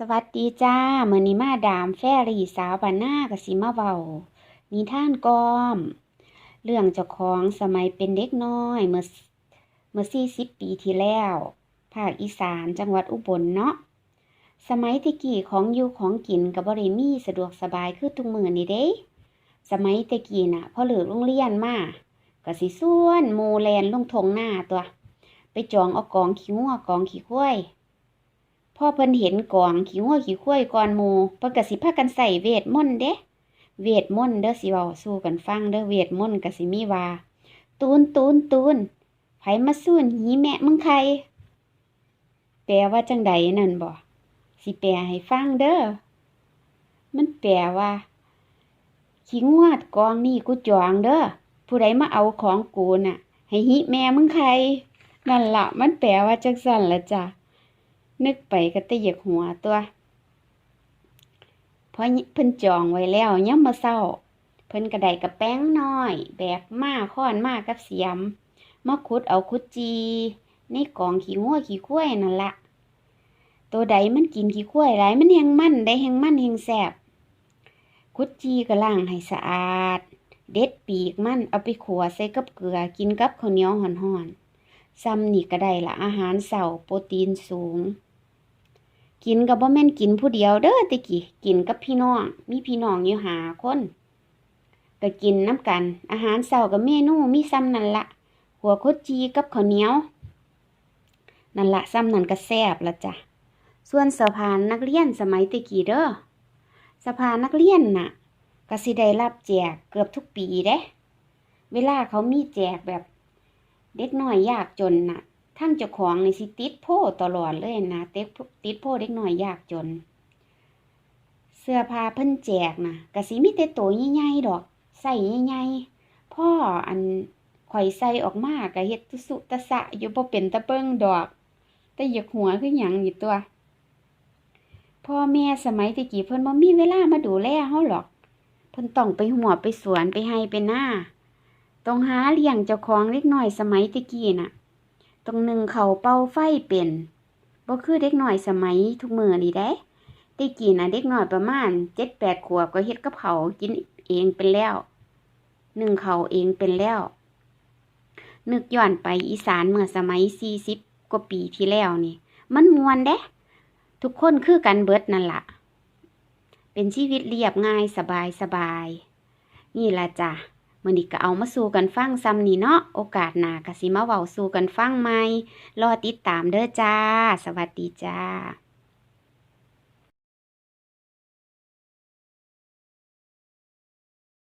สวัสดีจ้ามือนี้มาดามแฟรี่สาวบ้านนากะสิมาเว้านิท่านกอม เรื่องเจ้าของสมัยเป็นเด็กน้อยเมื่อเมื่อ40ปีที่แล้ว ภาคอีสานจังหวัดอุบลเนาะสมัยตะกี้ของอยู่ของกินก็บ่ได้มีสะดวกสบายคือทุกมือนี้เด้สมัยตะกี้น่ะพอเหลิกโรงเรียนมาก็สิส่วนหมู่แลนลงทงหน้าตัว ไปจองเอากองขี้งัวกองขี้ควย พ่อเพิ่นเห็นกองขี้งัวขี้ควยก่อนหมู่เพิ่นก็สิพากันใส่เวทมนต์เด้เวทมนต์เด้อสิเว้าสู่กันฟังเด้อเวทมนต์ก็สิมีว่า ตูนตูนตูนไผมาสูนหีแม่มึงใครแปลว่าจังใดนั่นบ่สิแปลให้ฟังเด้อมันแปลว่าขี้งวดกองนี่กูจองเด้อผู้ใดมาเอาของกูน่ะ ให้หิแม่มึงใครนั่นละมันแปลว่าจังซั่นละจ้ะ นึกไปก็ตะเหยกหัวตัว เพราะเพิ่นจองไว้แล้วยามมื้อเช้า เพิ่นก็ไดกระแป้งน้อย แบกมาค้อนมากับเสียมมาขุดเอาขุดจี ในกองขี้งัวขี้ควยนั่นละตัวใดมันกินขี้ควยหลายมันแฮงมันได้แฮงมันแฮงแซ่บขุดจีก็ล้างให้สะอาด เด็ดปีกมันเอาไปขัวใส่กับเกลือกินกับข้าวเหนียวห่อนๆซ้ำนี่ก็ได้ละอาหารเสาร์โปรตีนสูง กินก็บ่แม่นกินผู้เดียวเด้อตะกี้กินกับพี่น้อง มีพี่น้องอยู่หาคนก็กินน้ำกัน อาหารเช้ากับเมนูมีซ้ำนั่นละหัวโคจีกับข้าวเหนียว นั่นละซ้ำนั่นก็แซ่บละจ้ะส่วนสะพานนักเรียนสมัยตะกี้เด้อสะพานนักเรียนน่ะก็สิได้รับแจกเกือบทุกปีเด้ เวลาเขามีแจกแบบ เด็กน้อยยากจนน่ะ ทั้งเจ้าของในสิติดโพตลอดเลยนะเติดติดโพเด็กน้อยยากจน เสื้อผ้าเพิ่นแจกนะก็สิมีแต่ตัวใหญ่ๆดอก ใส่ใหญ่ๆพ่ออันข่อยใส่ออกมาก็เฮ็ดตุสุตะสะอยู่บ่เป็นตะเบิงดอก แต่อยากหัวคือหยังนี่ตัว พ่อแม่สมัยตะกี้เพิ่นบ่มีเวลามาดูแลเฮาหรอก เพิ่นต้องไปหัวไปสวนไปไห้ไปหน้าต้องหาเลี้ยงเจ้าของเล็กน้อยสมัยตะกี้น่ะ ต้องนึ่งเขาเป่าไฟเป็นบ่คือเด็กหน้อยสมัยทุกมือนี่เด้แตะกี้น่ะเด็กหน้อยประมาณ7-8ขวบก็เฮ็ดกับเขากินเองเป็นแล้วหนึ่งเขาเองเป็นแล้ว นึกย้อนไปอีสานเมื่อสมัย40กว่าปีที่แล้วนี่ มันมวนเด้ ทุกคนคือกันเบิดนั่นล่ะ เป็นชีวิตเรียบง่ายสบายสบาย นี่ละจ้ะ มื่อนี้ก็เอามาสู่กันฟังซ้ำนี่เนาะโอกาสหน้ากะสิมาเว้าสู่กันฟังใหม่รอติดตามเด้อจ้า สวัสดีจ้า